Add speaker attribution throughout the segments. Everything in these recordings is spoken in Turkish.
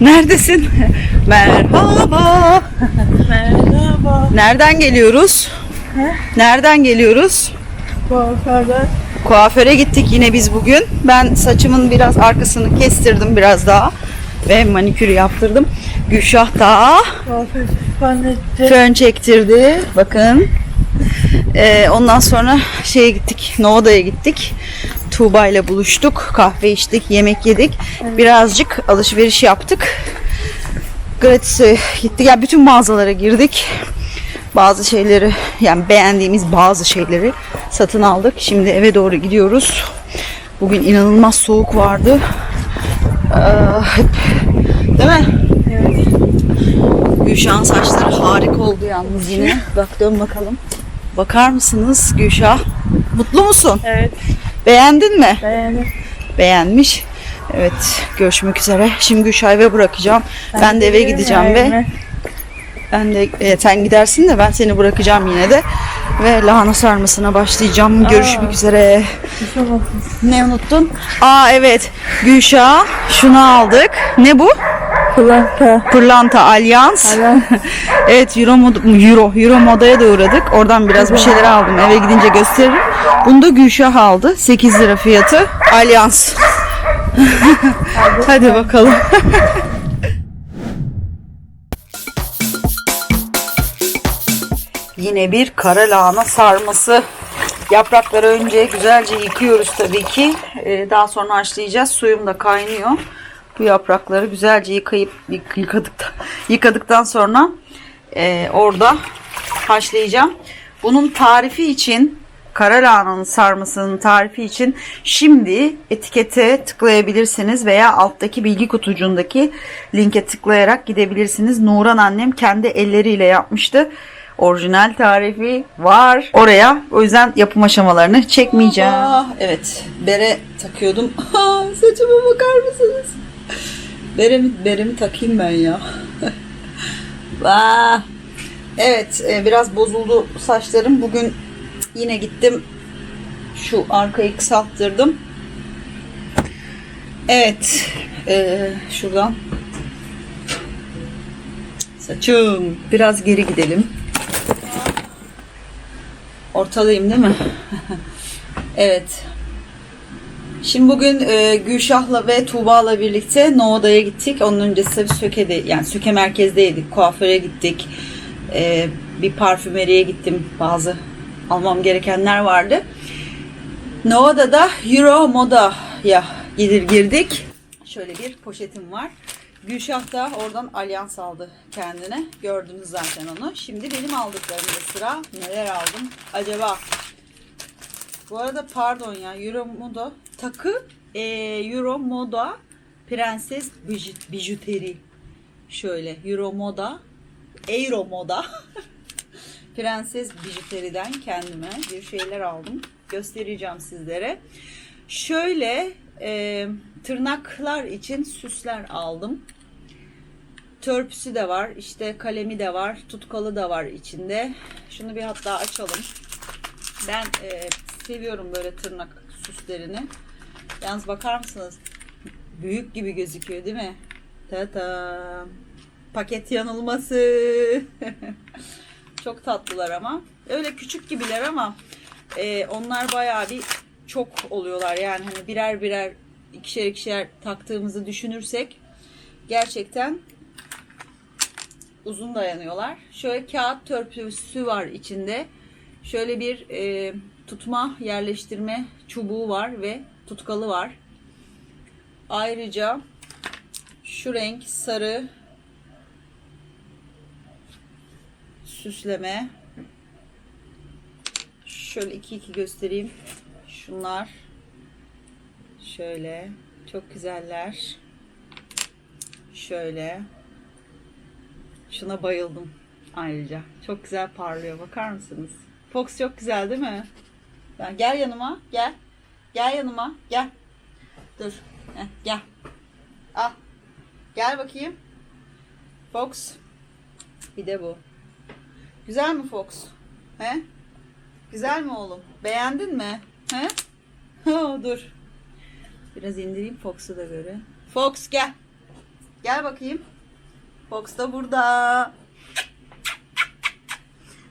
Speaker 1: Neredesin? Merhaba.
Speaker 2: Merhaba.
Speaker 1: Nereden geliyoruz? Nereden geliyoruz?
Speaker 2: Kuaförden.
Speaker 1: Kuaföre gittik yine biz bugün. Ben saçımın biraz arkasını kestirdim biraz daha. Ve manikür yaptırdım. Gülşah da fön çektirdi. Bakın. Ee, ondan sonra şeye gittik. Nova'ya gittik. Tuğba ile buluştuk. Kahve içtik, yemek yedik. Birazcık alışveriş yaptık. Gratis'e gittik. Ya bütün mağazalara girdik. Bazı şeyleri yani beğendiğimiz bazı şeyleri satın aldık. Şimdi eve doğru gidiyoruz. Bugün inanılmaz soğuk vardı. Ee, hep değil mi?
Speaker 2: Evet.
Speaker 1: Gülşah'ın saçları harika oldu yalnız yine. Bak dön bakalım. Bakar mısınız Gülşah? Mutlu musun?
Speaker 2: Evet.
Speaker 1: Beğendin mi?
Speaker 2: Beğendim.
Speaker 1: Beğenmiş. Evet görüşmek üzere. Şimdi Gülşah'ı bırakacağım. Ben, de eve gideceğim
Speaker 2: ya
Speaker 1: ve
Speaker 2: evime.
Speaker 1: ben de e, sen gidersin de ben seni bırakacağım yine de. Ve lahana sarmasına başlayacağım. Görüşmek üzere. Ne unuttun? Aa evet. Gülşah şunu aldık. Ne bu?
Speaker 2: Kulakta.
Speaker 1: Pırlanta Alyans.
Speaker 2: Alyans.
Speaker 1: evet Euro, mod- Euro, Euro modaya da uğradık. Oradan biraz bir şeyler aldım. Eve gidince gösteririm. Bunu da Gülşah aldı. 8 lira fiyatı. Alyans. Hadi bakalım. Yine bir kara lahana sarması. Yaprakları önce güzelce yıkıyoruz tabii ki. Ee, daha sonra haşlayacağız. Suyum da kaynıyor. Bu yaprakları güzelce yıkayıp yık- yıkadıktan, yıkadıktan sonra e, orada haşlayacağım. Bunun tarifi için kara sarmasının tarifi için şimdi etikete tıklayabilirsiniz veya alttaki bilgi kutucuğundaki linke tıklayarak gidebilirsiniz. Nuran annem kendi elleriyle yapmıştı. Orijinal tarifi var oraya. O yüzden yapım aşamalarını çekmeyeceğim. evet. Bere takıyordum. Saçıma bakar mısınız? Beremi, beremi takayım ben ya. Vah. Evet e, biraz bozuldu saçlarım. Bugün yine gittim. Şu arkayı kısalttırdım. Evet. e, şuradan. Saçım. Biraz geri gidelim. Ortadayım değil mi? evet. Şimdi bugün e, Gülşah'la ve Tuğba'la birlikte Nova'ya gittik. Onun öncesi Söke'de yani Söke merkezdeydik. Kuaföre gittik. E, bir parfümeriye gittim. Bazı almam gerekenler vardı. Nova'da da Euro Moda'ya gidir girdik. Şöyle bir poşetim var. Gülşah da oradan alyans aldı kendine. Gördünüz zaten onu. Şimdi benim aldıklarımda sıra. Neler aldım acaba? Bu arada pardon ya Euro Moda takı e, Euro Moda Prenses bijut, bijuteri şöyle Euro Moda Euro Moda Prenses bijuteriden kendime bir şeyler aldım. Göstereceğim sizlere. Şöyle e, tırnaklar için süsler aldım. Törpüsü de var, işte kalemi de var, tutkalı da var içinde. Şunu bir hatta açalım. Ben e, seviyorum böyle tırnak süslerini. Yalnız bakar mısınız? Büyük gibi gözüküyor değil mi? Tata. Paket yanılması. Çok tatlılar ama. Öyle küçük gibiler ama e, onlar bayağı bir çok oluyorlar. Yani hani birer birer ikişer ikişer taktığımızı düşünürsek gerçekten uzun dayanıyorlar. Şöyle kağıt törpüsü var içinde. Şöyle bir e, tutma yerleştirme çubuğu var ve tutkalı var. Ayrıca şu renk sarı süsleme. Şöyle iki iki göstereyim. Şunlar. Şöyle. Çok güzeller. Şöyle. Şuna bayıldım ayrıca. Çok güzel parlıyor. Bakar mısınız? Fox çok güzel değil mi? Ben, gel yanıma. Gel. Gel yanıma. Gel. Dur. Heh, gel. Al. Gel bakayım. Fox. Bir de bu. Güzel mi Fox? He? Güzel mi oğlum? Beğendin mi? He? Dur. Biraz indireyim Fox'u da böyle. Fox gel. Gel bakayım. Fox da burada.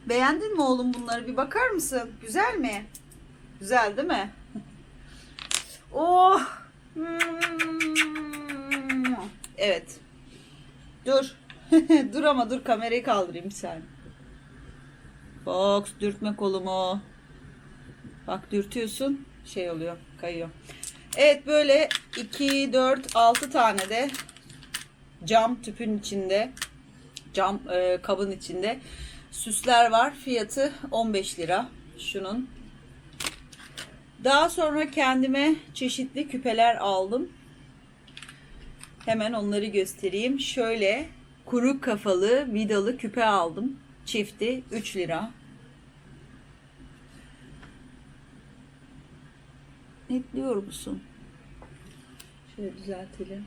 Speaker 1: Beğendin mi oğlum bunları? Bir bakar mısın? Güzel mi? Güzel değil mi? Oh. Evet. Dur. dur ama dur kamerayı kaldırayım sen. Fox dürtme kolumu. Bak dürtüyorsun. Şey oluyor. Kayıyor. Evet böyle 2, 4, 6 tane de cam tüpün içinde cam e, kabın içinde süsler var. Fiyatı 15 lira. Şunun. Daha sonra kendime çeşitli küpeler aldım. Hemen onları göstereyim. Şöyle kuru kafalı vidalı küpe aldım. Çifti 3 lira. Netliyor musun? Şöyle düzeltelim.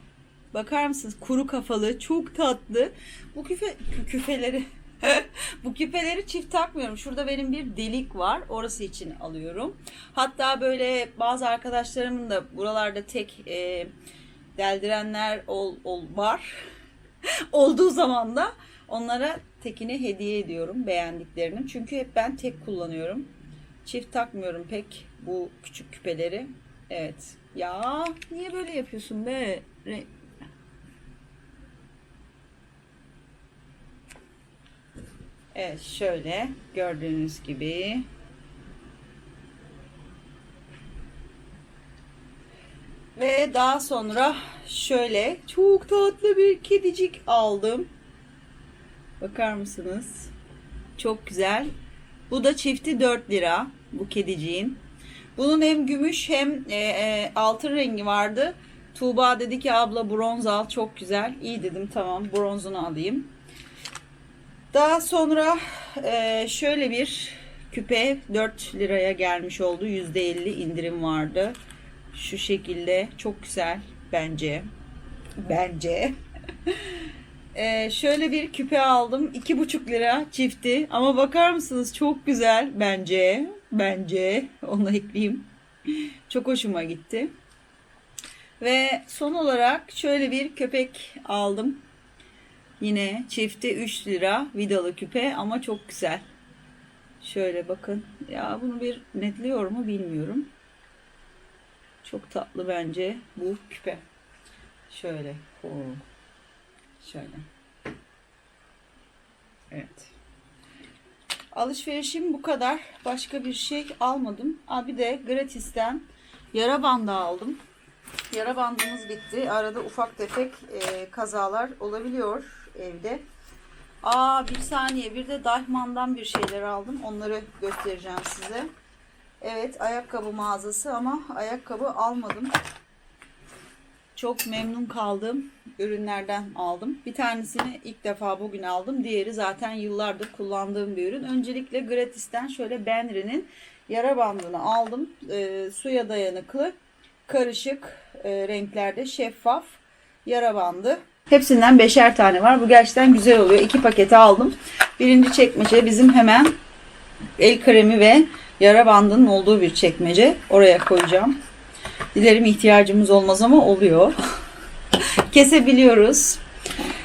Speaker 1: Bakar mısınız? Kuru kafalı, çok tatlı. Bu küfe kü- küfeleri bu küpeleri çift takmıyorum. Şurada benim bir delik var. Orası için alıyorum. Hatta böyle bazı arkadaşlarımın da buralarda tek e, deldirenler ol, ol var. Olduğu zaman da onlara tekini hediye ediyorum beğendiklerini. Çünkü hep ben tek kullanıyorum. Çift takmıyorum pek bu küçük küpeleri. Evet. Ya niye böyle yapıyorsun be? Evet şöyle gördüğünüz gibi. Ve daha sonra şöyle çok tatlı bir kedicik aldım. Bakar mısınız? Çok güzel. Bu da çifti 4 lira bu kediciğin. Bunun hem gümüş hem e, e, altın rengi vardı. Tuğba dedi ki abla bronz al çok güzel. İyi dedim tamam bronzunu alayım. Daha sonra e, şöyle bir küpe 4 liraya gelmiş oldu. %50 indirim vardı. Şu şekilde çok güzel bence. Bence. E, şöyle bir küpe aldım. 2,5 lira çifti. Ama bakar mısınız çok güzel bence. Bence. Onu ekleyeyim. Çok hoşuma gitti. Ve son olarak şöyle bir köpek aldım. Yine çifti 3 lira vidalı küpe ama çok güzel. Şöyle bakın. Ya bunu bir netliyor mu bilmiyorum. Çok tatlı bence bu küpe. Şöyle. Oo. Şöyle. Evet. Alışverişim bu kadar. Başka bir şey almadım. Aa, bir de gratisten yara bandı aldım. Yara bandımız bitti. Arada ufak tefek e, kazalar olabiliyor evde. Aa bir saniye bir de Daichmann'dan bir şeyler aldım. Onları göstereceğim size. Evet ayakkabı mağazası ama ayakkabı almadım. Çok memnun kaldığım ürünlerden aldım. Bir tanesini ilk defa bugün aldım. Diğeri zaten yıllardır kullandığım bir ürün. Öncelikle Gratis'ten şöyle Benri'nin yara bandını aldım. E, suya dayanıklı, karışık e, renklerde şeffaf yara bandı. Hepsinden beşer tane var. Bu gerçekten güzel oluyor. İki paketi aldım. Birinci çekmece bizim hemen el kremi ve yara bandının olduğu bir çekmece. Oraya koyacağım. Dilerim ihtiyacımız olmaz ama oluyor. Kesebiliyoruz.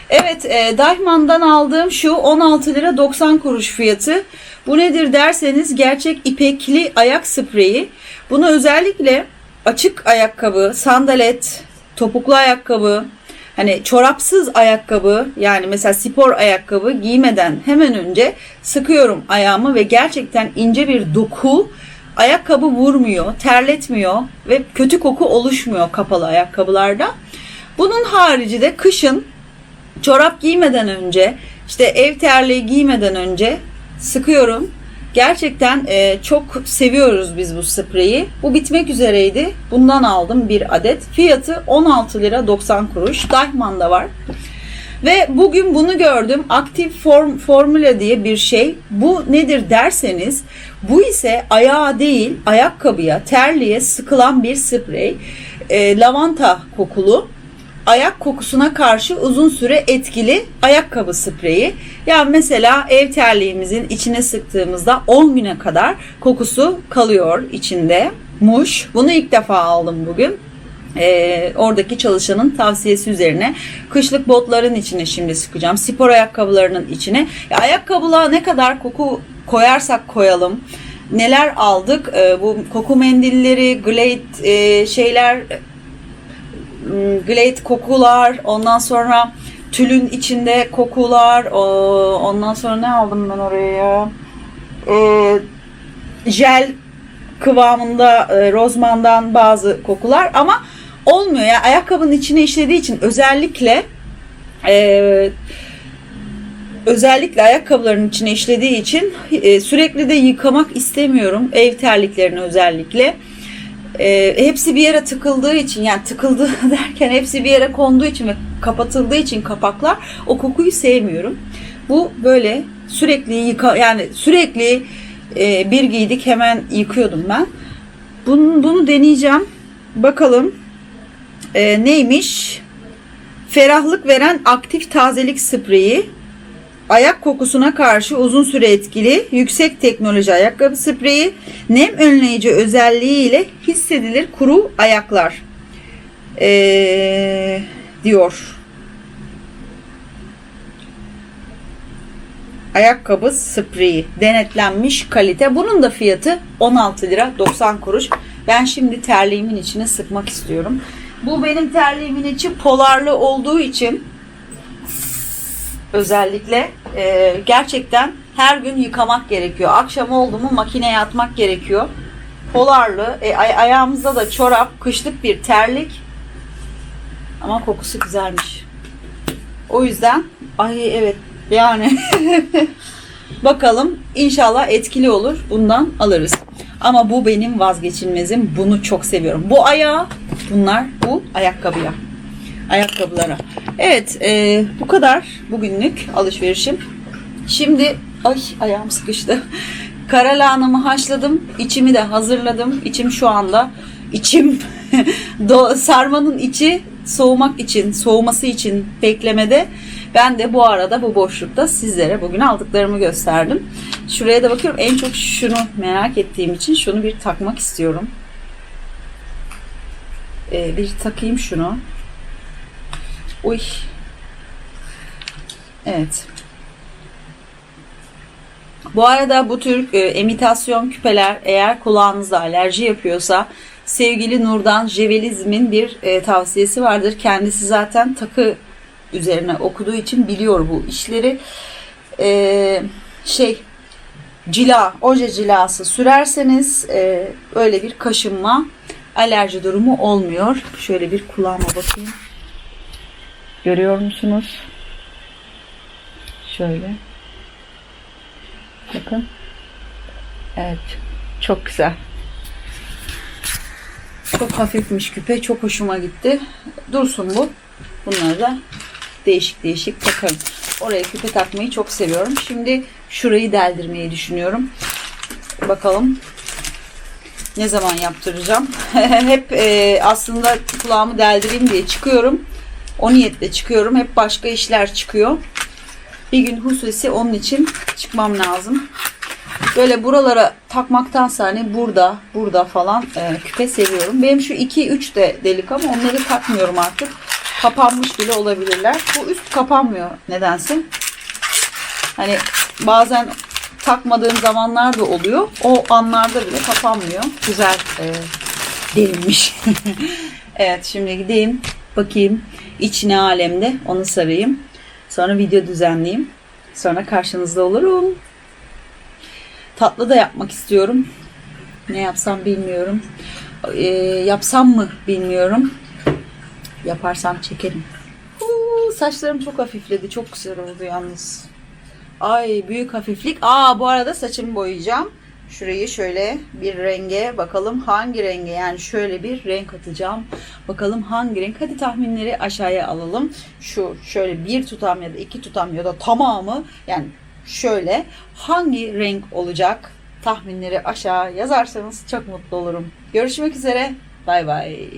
Speaker 1: Evet, e, Daichmann'dan aldığım şu 16 lira 90 kuruş fiyatı. Bu nedir derseniz gerçek ipekli ayak spreyi. Bunu özellikle açık ayakkabı, sandalet, topuklu ayakkabı, hani çorapsız ayakkabı yani mesela spor ayakkabı giymeden hemen önce sıkıyorum ayağımı ve gerçekten ince bir doku ayakkabı vurmuyor, terletmiyor ve kötü koku oluşmuyor kapalı ayakkabılarda. Bunun harici de kışın çorap giymeden önce işte ev terliği giymeden önce sıkıyorum. Gerçekten e, çok seviyoruz biz bu spreyi. Bu bitmek üzereydi. Bundan aldım bir adet. Fiyatı 16 lira 90 kuruş. Daichmann'da var. Ve bugün bunu gördüm. Aktif form, formula diye bir şey. Bu nedir derseniz bu ise ayağa değil ayakkabıya, terliğe sıkılan bir sprey. E, lavanta kokulu ayak kokusuna karşı uzun süre etkili ayakkabı spreyi. Ya mesela ev terliğimizin içine sıktığımızda 10 güne kadar kokusu kalıyor içinde. Muş. Bunu ilk defa aldım bugün. Ee, oradaki çalışanın tavsiyesi üzerine kışlık botların içine şimdi sıkacağım. Spor ayakkabılarının içine. Ya, ayakkabılığa ne kadar koku koyarsak koyalım. Neler aldık? Ee, bu koku mendilleri, Glade e, şeyler, Glade kokular, ondan sonra tülün içinde kokular, ondan sonra ne aldım ben oraya ya? Ee, jel kıvamında rozmandan bazı kokular ama olmuyor ya. Ayakkabının içine işlediği için özellikle e, özellikle ayakkabıların içine işlediği için e, sürekli de yıkamak istemiyorum. Ev terliklerini özellikle E, hepsi bir yere tıkıldığı için yani tıkıldı derken hepsi bir yere konduğu için ve kapatıldığı için kapaklar o kokuyu sevmiyorum. Bu böyle sürekli yıka yani sürekli e, bir giydik hemen yıkıyordum ben. Bunu, bunu deneyeceğim. Bakalım e, neymiş? Ferahlık veren aktif tazelik spreyi ayak kokusuna karşı uzun süre etkili yüksek teknoloji ayakkabı spreyi nem önleyici özelliğiyle hissedilir kuru ayaklar Ee, diyor. Ayakkabı spreyi denetlenmiş kalite. Bunun da fiyatı 16 lira 90 kuruş. Ben şimdi terliğimin içine sıkmak istiyorum. Bu benim terliğimin içi polarlı olduğu için özellikle e, gerçekten her gün yıkamak gerekiyor. Akşam oldu mu makineye atmak gerekiyor. Polarlı, e, ay- ayağımızda da çorap, kışlık bir terlik. Ama kokusu güzelmiş. O yüzden ay evet yani bakalım inşallah etkili olur. Bundan alırız. Ama bu benim vazgeçilmezim. Bunu çok seviyorum. Bu ayağı bunlar bu ayakkabıya ayakkabılara. Evet e, bu kadar bugünlük alışverişim. Şimdi ay ayağım sıkıştı. Kara lahanamı haşladım. içimi de hazırladım. İçim şu anda içim sarmanın içi soğumak için, soğuması için beklemede. Ben de bu arada bu boşlukta sizlere bugün aldıklarımı gösterdim. Şuraya da bakıyorum. En çok şunu merak ettiğim için şunu bir takmak istiyorum. Ee, bir takayım şunu. Uy. Evet. Bu arada bu tür e, imitasyon küpeler eğer kulağınızda alerji yapıyorsa sevgili Nurdan Jevelizm'in bir e, tavsiyesi vardır. Kendisi zaten takı üzerine okuduğu için biliyor bu işleri. E, şey cila, oje cilası sürerseniz e, öyle bir kaşınma alerji durumu olmuyor. Şöyle bir kulağıma bakayım. Görüyor musunuz? Şöyle. Bakın. Evet. Çok güzel. Çok hafifmiş küpe. Çok hoşuma gitti. Dursun bu. Bunları da değişik değişik takarım. Oraya küpe takmayı çok seviyorum. Şimdi şurayı deldirmeyi düşünüyorum. Bakalım ne zaman yaptıracağım. Hep e, aslında kulağımı deldireyim diye çıkıyorum. O niyetle çıkıyorum. Hep başka işler çıkıyor. Bir gün hususi onun için çıkmam lazım. Böyle buralara takmaktansa hani burada, burada falan e, küpe seviyorum. Benim şu 2-3 de delik ama onları takmıyorum artık. Kapanmış bile olabilirler. Bu üst kapanmıyor nedense. Hani bazen takmadığım zamanlar da oluyor. O anlarda bile kapanmıyor. Güzel e, delinmiş. evet şimdi gideyim bakayım iç ne alemde onu sarayım. Sonra video düzenleyeyim. Sonra karşınızda olurum. Tatlı da yapmak istiyorum. Ne yapsam bilmiyorum. Ee, yapsam mı bilmiyorum. Yaparsam çekerim. Huu, saçlarım çok hafifledi. Çok güzel oldu yalnız. Ay büyük hafiflik. Aa bu arada saçımı boyayacağım. Şurayı şöyle bir renge bakalım hangi renge yani şöyle bir renk atacağım. Bakalım hangi renk. Hadi tahminleri aşağıya alalım. Şu şöyle bir tutam ya da iki tutam ya da tamamı yani şöyle hangi renk olacak? Tahminleri aşağı yazarsanız çok mutlu olurum. Görüşmek üzere. Bay bay.